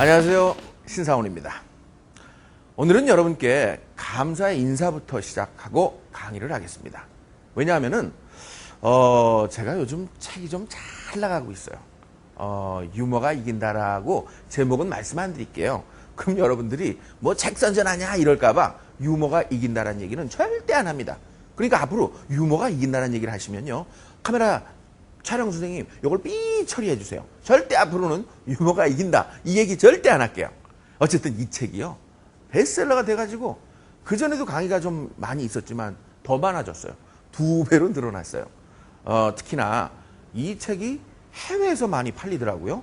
안녕하세요. 신사원입니다. 오늘은 여러분께 감사의 인사부터 시작하고 강의를 하겠습니다. 왜냐하면은, 어, 제가 요즘 책이 좀 잘 나가고 있어요. 어, 유머가 이긴다라고 제목은 말씀 안 드릴게요. 그럼 여러분들이 뭐 책 선전하냐 이럴까봐 유머가 이긴다라는 얘기는 절대 안 합니다. 그러니까 앞으로 유머가 이긴다는 얘기를 하시면요. 카메라 촬영 선생님, 이걸 삐 처리해 주세요. 절대 앞으로는 유머가 이긴다. 이 얘기 절대 안 할게요. 어쨌든 이 책이요. 베스트셀러가 돼가지고 그전에도 강의가 좀 많이 있었지만 더 많아졌어요. 두 배로 늘어났어요. 어, 특히나 이 책이 해외에서 많이 팔리더라고요.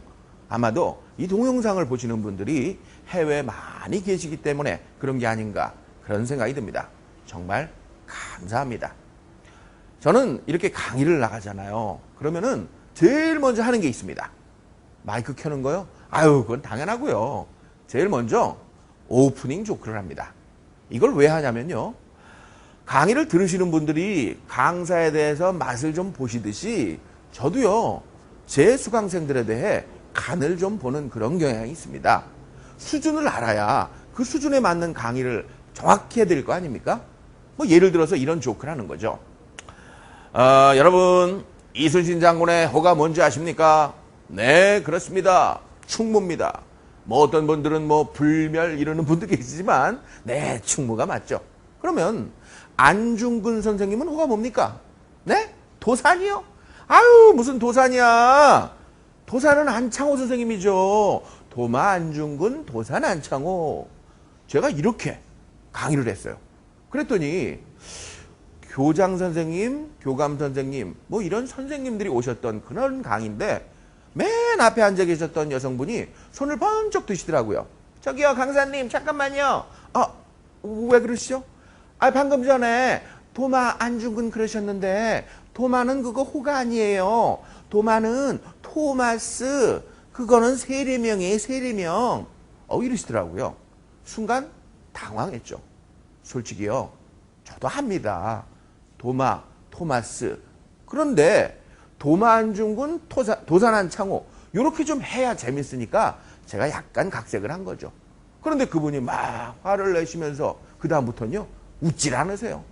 아마도 이 동영상을 보시는 분들이 해외에 많이 계시기 때문에 그런 게 아닌가 그런 생각이 듭니다. 정말 감사합니다. 저는 이렇게 강의를 나가잖아요. 그러면은 제일 먼저 하는 게 있습니다. 마이크 켜는 거요? 아유, 그건 당연하고요. 제일 먼저 오프닝 조크를 합니다. 이걸 왜 하냐면요. 강의를 들으시는 분들이 강사에 대해서 맛을 좀 보시듯이 저도요. 제 수강생들에 대해 간을 좀 보는 그런 경향이 있습니다. 수준을 알아야 그 수준에 맞는 강의를 정확히 해드릴 거 아닙니까? 뭐 예를 들어서 이런 조크를 하는 거죠. 어, 여러분 이순신 장군의 호가 뭔지 아십니까? 네 그렇습니다. 충무입니다. 뭐 어떤 분들은 뭐 불멸 이러는 분도 계시지만 네 충무가 맞죠. 그러면 안중근 선생님은 호가 뭡니까? 네 도산이요? 아유 무슨 도산이야? 도산은 안창호 선생님이죠. 도마 안중근 도산 안창호. 제가 이렇게 강의를 했어요. 그랬더니 교장 선생님, 교감 선생님, 뭐 이런 선생님들이 오셨던 그런 강의인데 맨 앞에 앉아 계셨던 여성분이 손을 번쩍 드시더라고요. 저기요, 강사님, 잠깐만요. 아, 왜 그러시죠? 아, 방금 전에 도마 안중근 그러셨는데 도마는 그거 호가 아니에요. 도마는 토마스, 그거는 세례명이에요, 세례명. 어, 이러시더라고요. 순간 당황했죠. 솔직히요. 저도 합니다. 도마, 토마스. 그런데 도마 안중근, 토사, 도산 안창호 이렇게 좀 해야 재밌으니까 제가 약간 각색을 한 거죠. 그런데 그분이 막 화를 내시면서 그 다음부터는요 웃질 않으세요.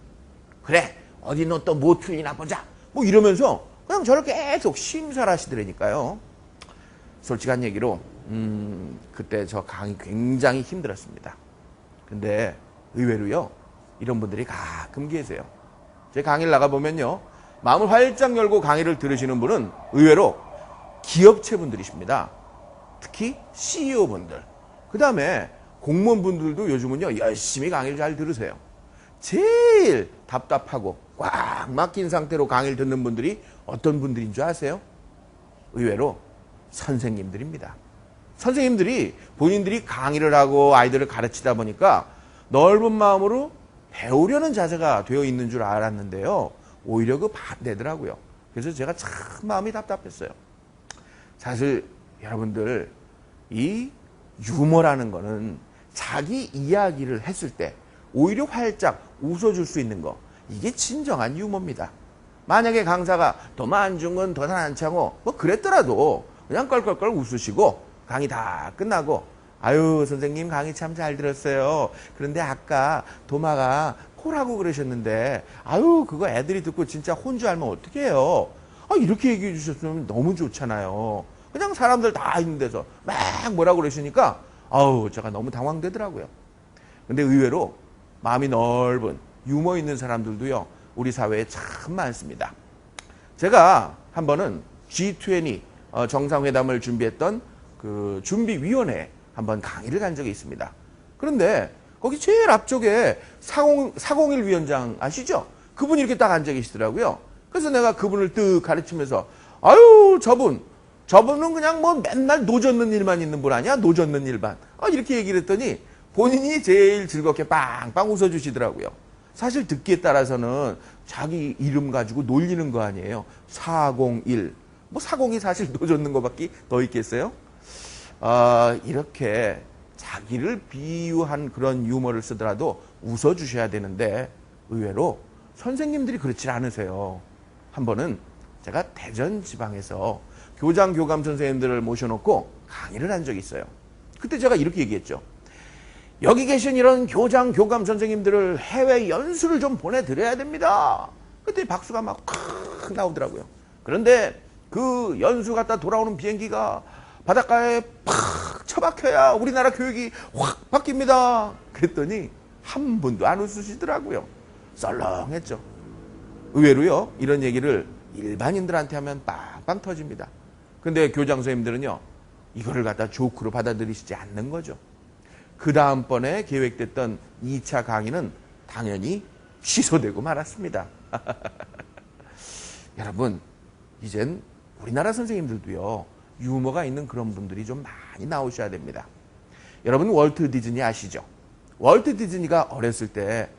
그래 어디 너 또 뭐 틀리나 보자. 뭐 이러면서 그냥 저렇게 계속 심사를 하시더라니까요. 솔직한 얘기로 음, 그때 저 강의 굉장히 힘들었습니다. 근데 의외로요 이런 분들이 가끔 계세요. 제 강의를 나가보면요. 마음을 활짝 열고 강의를 들으시는 분은 의외로 기업체 분들이십니다. 특히 CEO 분들. 그 다음에 공무원분들도 요즘은요, 열심히 강의를 잘 들으세요. 제일 답답하고 꽉 막힌 상태로 강의를 듣는 분들이 어떤 분들인 줄 아세요? 의외로 선생님들입니다. 선생님들이 본인들이 강의를 하고 아이들을 가르치다 보니까 넓은 마음으로 배우려는 자세가 되어 있는 줄 알았는데요. 오히려 그 반대더라고요. 그래서 제가 참 마음이 답답했어요. 사실 여러분들 이 유머라는 거는 자기 이야기를 했을 때 오히려 활짝 웃어줄 수 있는 거 이게 진정한 유머입니다. 만약에 강사가 안중근 도산 안창호 뭐 그랬더라도 그냥 껄껄껄 웃으시고 강의 다 끝나고 아유 선생님 강의 참 잘 들었어요. 그런데 아까 도마가 코라고 그러셨는데 아유 그거 애들이 듣고 진짜 혼줄 알면 어떡해요. 아 이렇게 얘기해 주셨으면 너무 좋잖아요. 그냥 사람들 다 있는 데서 막 뭐라고 그러시니까 아우 제가 너무 당황되더라고요. 근데 의외로 마음이 넓은 유머 있는 사람들도요 우리 사회에 참 많습니다. 제가 한 번은 G20 어, 정상회담을 준비했던 그 준비위원회에 한번 강의를 간 적이 있습니다. 그런데 거기 제일 앞쪽에 40, 401 위원장 아시죠? 그분이 이렇게 딱 앉아 계시더라고요. 그래서 내가 그분을 뜩 가르치면서 아유 저분 저분은 그냥 뭐 맨날 노젓는 일만 있는 분 아니야? 노젓는 일만. 아, 이렇게 얘기를 했더니 본인이 제일 즐겁게 빵빵 웃어주시더라고요. 사실 듣기에 따라서는 자기 이름 가지고 놀리는 거 아니에요. 401. 뭐 402 사실 노젓는 거밖에 더 있겠어요? 아, 이렇게 자기를 비유한 그런 유머를 쓰더라도 웃어주셔야 되는데 의외로 선생님들이 그렇지 않으세요. 한 번은 제가 대전 지방에서 교장 교감 선생님들을 모셔놓고 강의를 한 적이 있어요. 그때 제가 이렇게 얘기했죠. 여기 계신 이런 교장, 교감 선생님들을 해외 연수를 좀 보내드려야 됩니다. 그때 박수가 막콱 나오더라고요. 그런데 그 연수 갔다 돌아오는 비행기가 바닷가에 팍 처박혀야 우리나라 교육이 확 바뀝니다. 그랬더니 한 분도 안 웃으시더라고요. 썰렁했죠. 의외로요, 이런 얘기를 일반인들한테 하면 빵빵 터집니다. 근데 교장 선생님들은요, 이거를 갖다 조크로 받아들이시지 않는 거죠. 그 다음번에 계획됐던 2차 강의는 당연히 취소되고 말았습니다. 여러분, 이젠 우리나라 선생님들도요, 유머가 있는 그런 분들이 좀 많이 나오셔야 됩니다. 여러분, 월트 디즈니 아시죠? 월트 디즈니가 어렸을 때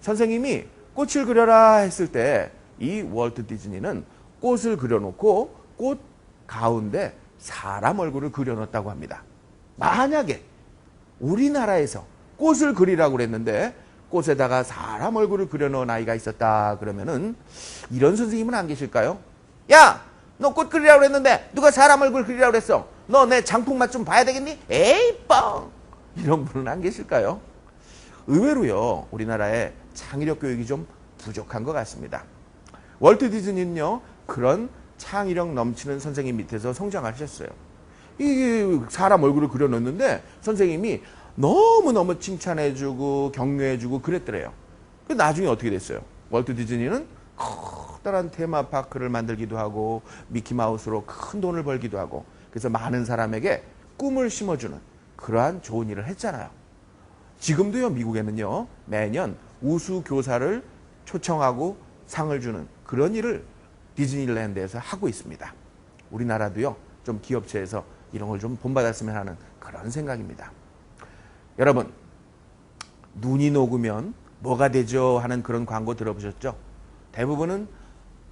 선생님이 꽃을 그려라 했을 때 이 월트 디즈니는 꽃을 그려놓고 꽃 가운데 사람 얼굴을 그려놓았다고 합니다. 만약에 우리나라에서 꽃을 그리라고 그랬는데 꽃에다가 사람 얼굴을 그려놓은 아이가 있었다 그러면은 이런 선생님은 안 계실까요? 야, 너 꽃 그리라고 그랬는데 누가 사람 얼굴 그리라고 그랬어? 너 내 장풍 맛 좀 봐야 되겠니? 에이 뻥! 이런 분은 안 계실까요? 의외로요 우리나라의 창의력 교육이 좀 부족한 것 같습니다. 월트 디즈니는요 그런 창의력 넘치는 선생님 밑에서 성장하셨어요. 이 사람 얼굴을 그려놓는데 선생님이 너무너무 칭찬해주고 격려해주고 그랬더래요. 그 나중에 어떻게 됐어요? 월트 디즈니는 커다란 테마파크를 만들기도 하고 미키마우스로 큰 돈을 벌기도 하고 그래서 많은 사람에게 꿈을 심어주는 그러한 좋은 일을 했잖아요. 지금도요 미국에는요 매년 우수 교사를 초청하고 상을 주는 그런 일을 디즈니랜드에서 하고 있습니다. 우리나라도요 좀 기업체에서 이런 걸 좀 본받았으면 하는 그런 생각입니다. 여러분 눈이 녹으면 뭐가 되죠 하는 그런 광고 들어보셨죠? 대부분은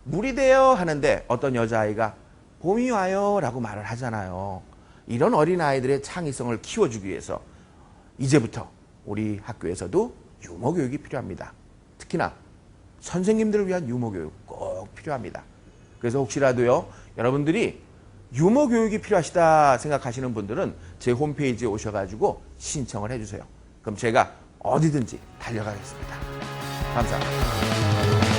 물이 돼요 하는데 어떤 여자아이가 봄이 와요 라고 말을 하잖아요. 이런 어린 아이들의 창의성을 키워주기 위해서 이제부터 우리 학교에서도 유머 교육이 필요합니다. 특히나 선생님들을 위한 유머 교육 꼭 필요합니다. 그래서 혹시라도요, 여러분들이 유머 교육이 필요하시다 생각하시는 분들은 제 홈페이지에 오셔가지고 신청을 해주세요. 그럼 제가 어디든지 달려가겠습니다. 감사합니다.